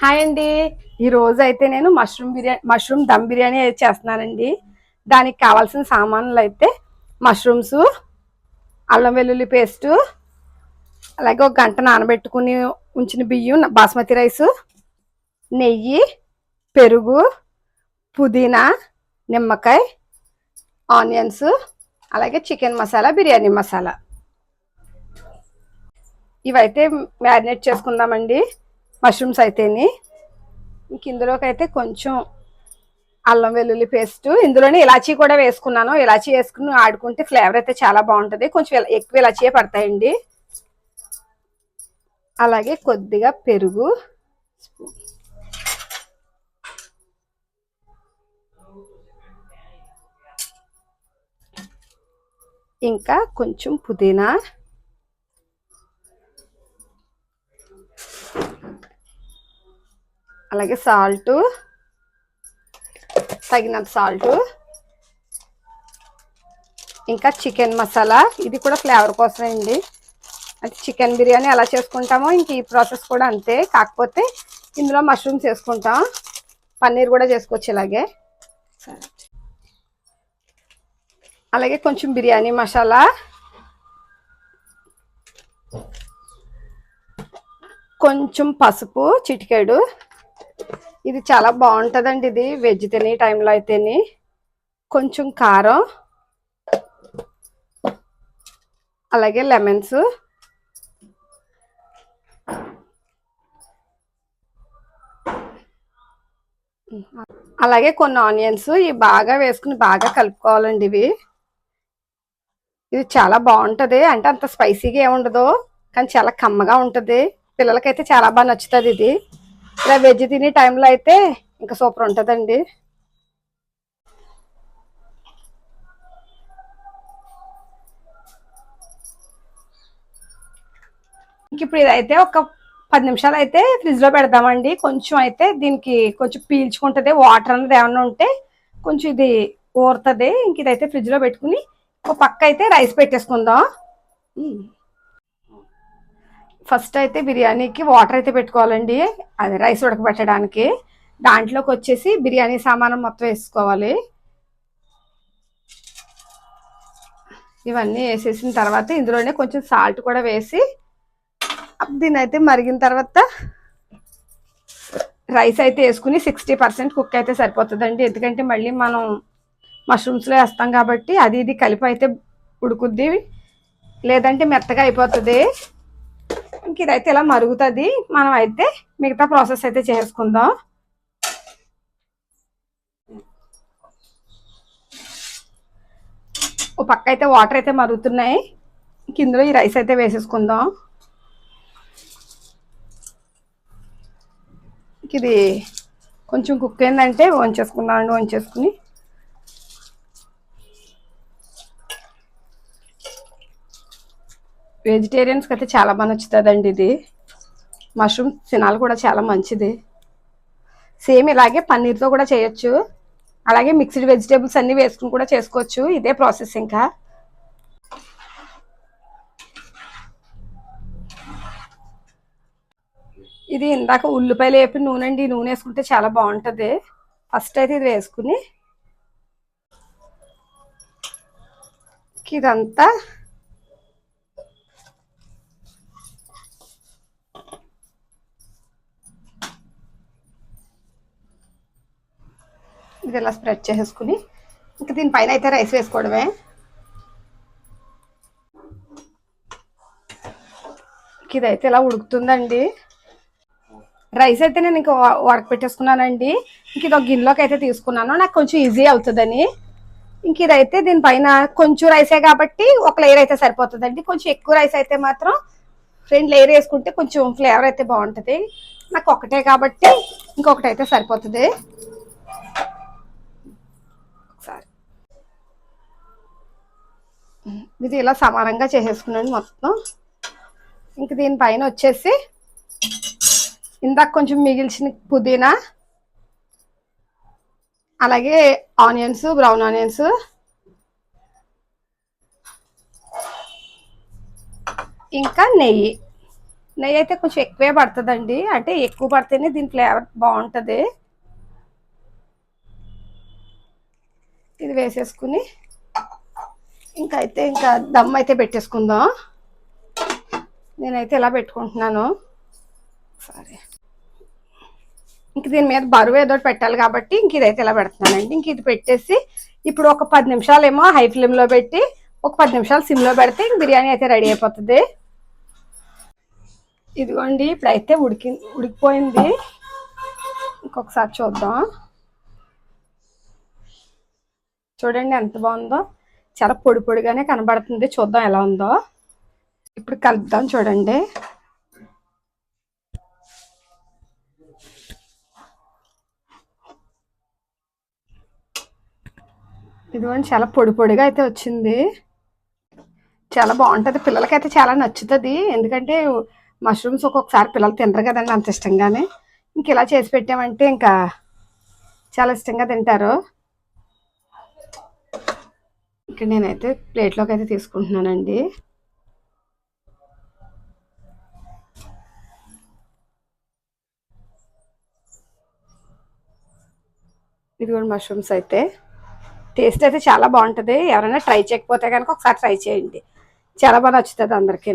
Hi అండి. ఈరోజు అయితే నేను మష్రూమ్ బిర్యానీ మష్రూమ్ దమ్ బిర్యానీ అయితే చేస్తున్నానండి. దానికి కావాల్సిన సామాన్లు అయితే మష్రూమ్స్ అల్లం వెల్లుల్లి పేస్టు అలాగే ఒక గంట నానబెట్టుకుని ఉంచిన బియ్యం బాస్మతి రైస్ నెయ్యి పెరుగు పుదీనా నిమ్మకాయ ఆనియన్స్ అలాగే చికెన్ మసాలా బిర్యానీ మసాలా. ఇవైతే మ్యారినేట్ చేసుకుందామండి. మష్రూమ్స్ అయితేని ఇంక ఇందులోకి అయితే కొంచెం అల్లం వెల్లుల్లి పేస్ట్ ఇందులోనే ఇలాచీ కూడా వేసుకున్నాను. ఇలాచీ వేసుకుని ఆడుకుంటే ఫ్లేవర్ అయితే చాలా బాగుంటుంది. కొంచెం ఎక్కువ ఇలాచీయే పడతాయండి. అలాగే కొద్దిగా పెరుగు. ఇంకా కొంచెం పుదీనా. అలాగే సాల్ట్ తగినంత సాల్ట్ ఇంకా చికెన్ మసాలా. ఇది కూడా ఫ్లేవర్ కోసమే అండి. అంటే చికెన్ బిర్యానీ ఎలా చేసుకుంటామో ఇంక ఈ ప్రాసెస్ కూడా అంతే. కాకపోతే ఇందులో మష్రూమ్స్ వేసుకుంటాం. పన్నీర్ కూడా చేసుకోవచ్చు ఇలాగే. అలాగే కొంచెం బిర్యానీ మసాలా. కొంచెం పసుపు చిటికాడు. ఇది చాలా బాగుంటుందండి ఇది. వెజ్ తినే టైంలో అయితేని. కొంచెం కారం. అలాగే లెమన్స్ అలాగే కొన్ని ఆనియన్స్ ఇవి బాగా వేసుకుని బాగా కలుపుకోవాలండి ఇవి. ఇది చాలా బాగుంటుంది. అంటే అంత స్పైసీగా ఏముండదు. కానీ చాలా కమ్మగా ఉంటుంది. పిల్లలకైతే చాలా బాగా నచ్చుతుంది ఇది. ఇలా వెజ్ తినే టైంలో అయితే ఇంకా సూపర్ ఉంటుందండి. ఇంక ఇప్పుడు ఇదైతే ఒక పది నిమిషాలు అయితే ఫ్రిడ్జ్లో పెడదామండి. కొంచెం అయితే దీనికి కొంచెం పీల్చుకుంటది వాటర్ అనేది ఏమన్నా ఉంటే కొంచెం ఇది ఊరుతుంది. ఇంక ఇదైతే ఫ్రిడ్జ్లో పెట్టుకుని ఒక పక్క అయితే రైస్ పెట్టేసుకుందాం. ఫస్ట్ అయితే బిర్యానీకి వాటర్ అయితే పెట్టుకోవాలండి. అది రైస్ ఉడకబెట్టడానికి. దాంట్లోకి వచ్చేసి బిర్యానీ సామానం మొత్తం వేసుకోవాలి. ఇవన్నీ వేసేసిన తర్వాత ఇందులోనే కొంచెం సాల్ట్ కూడా వేసి దీని అయితే మరిగిన తర్వాత రైస్ అయితే వేసుకుని సిక్స్టీ పర్సెంట్ కుక్ అయితే సరిపోతుందండి. ఎందుకంటే మళ్ళీ మనం మష్రూమ్స్లో వేస్తాం కాబట్టి అది ఇది కలిపి అయితే ఉడుకుద్ది. లేదంటే మెత్తగా అయిపోతుంది. ఇంక ఇదైతే ఇలా మరుగుతుంది. మనం అయితే మిగతా ప్రాసెస్ అయితే చేసుకుందాం. ఓ పక్క అయితే వాటర్ అయితే మరుగుతున్నాయి. ఇంక ఇందులో ఈ రైస్ అయితే వేసేసుకుందాం. ఇది కొంచెం కుక్ అయిందంటే వంచేసుకుందాం అండి వంచేసుకుని. వెజిటేరియన్స్కి అయితే చాలా బాగా నచ్చుతుందండి ఇది. మష్రూమ్ తినాలి కూడా చాలా మంచిది. సేమ్ ఇలాగే పన్నీర్తో కూడా చేయొచ్చు. అలాగే మిక్స్డ్ వెజిటేబుల్స్ అన్ని వేసుకుని కూడా చేసుకోవచ్చు. ఇదే ప్రాసెస్ ఇంకా. ఇది ఇందాక ఉల్లిపాయలు వేపి నూనె అండి. నూనె వేసుకుంటే చాలా బాగుంటుంది. ఫస్ట్ అయితే ఇది వేసుకుని ఇదంతా ఇది ఇలా స్ప్రెడ్ చేసేసుకుని ఇంకా దీనిపైన అయితే రైస్ వేసుకోవడమే. ఇదైతే ఇలా ఉడుకుతుందండి. రైస్ అయితే నేను ఇంకా ఉడక పెట్టేసుకున్నానండి. ఇంక ఇది ఒక గిన్నెలోకి అయితే తీసుకున్నాను. నాకు కొంచెం ఈజీ అవుతుందని. ఇంక ఇదైతే దీనిపైన కొంచెం రైసే కాబట్టి ఒక లేయర్ అయితే సరిపోతుందండి. కొంచెం ఎక్కువ రైస్ అయితే మాత్రం రెండు లేయర్ వేసుకుంటే కొంచెం ఫ్లేవర్ అయితే బాగుంటుంది. నాకు ఒకటే కాబట్టి ఇంకొకటి అయితే సరిపోతుంది ఒకసారి ఉమ్, ఇది ఇలా సమానంగా చేసేసుకున్నాను మొత్తం. ఇంక దీనిపైన వచ్చేసి ఇందాక కొంచెం మిగిల్చిన పుదీనా అలాగే ఆనియన్స్ బ్రౌన్ ఆనియన్స్. ఇంకా నెయ్యి. నెయ్యి అయితే కొంచెం ఎక్కువే పడుతుందండి. అంటే ఎక్కువ పడితేనే దీని ఫ్లేవర్ బాగుంటుంది. ఇది వేసేసుకుని ఇంకా అయితే ఇంకా దమ్ అయితే పెట్టేసుకుందాం. నేనైతే ఇలా పెట్టుకుంటున్నాను. సరే. ఇంక దీని మీద బరువు ఏదో ఒకటి పెట్టాలి కాబట్టి ఇంక ఇదైతే ఇలా పెడుతున్నానండి. ఇంక ఇది పెట్టేసి ఇప్పుడు ఒక పది నిమిషాలు ఏమో హై ఫ్లేమ్లో పెట్టి ఒక పది నిమిషాలు సిమ్లో పెడితే ఇంక బిర్యానీ అయితే రెడీ అయిపోతుంది. ఇదిగోండి ఇప్పుడైతే ఉడికి ఉడికిపోయింది. ఇంకొకసారి చూద్దాం. చూడండి ఎంత బాగుందో. చాలా పొడి పొడిగానే కనబడుతుంది. చూద్దాం ఎలా ఉందో. ఇప్పుడు కలుపుదాం చూడండి. ఇదిగోండి చాలా పొడి పొడిగా అయితే వచ్చింది. చాలా బాగుంటుంది. పిల్లలకైతే చాలా నచ్చుతుంది. ఎందుకంటే మష్రూమ్స్ ఒక్కొక్కసారి పిల్లలు తినరు కదండి అంత ఇష్టంగానే. ఇంక ఇలా చేసి పెట్టామంటే ఇంకా చాలా ఇష్టంగా తింటారు. ఇక్కడ నేనైతే ప్లేట్లోకి అయితే తీసుకుంటున్నానండి. ఇది కూడా మష్రూమ్స్ అయితే. టేస్ట్ అయితే చాలా బాగుంటుంది. ఎవరైనా ట్రై చేయకపోతే కనుక ఒకసారి ట్రై చేయండి. చాలా బాగా నచ్చుతుంది అందరికీ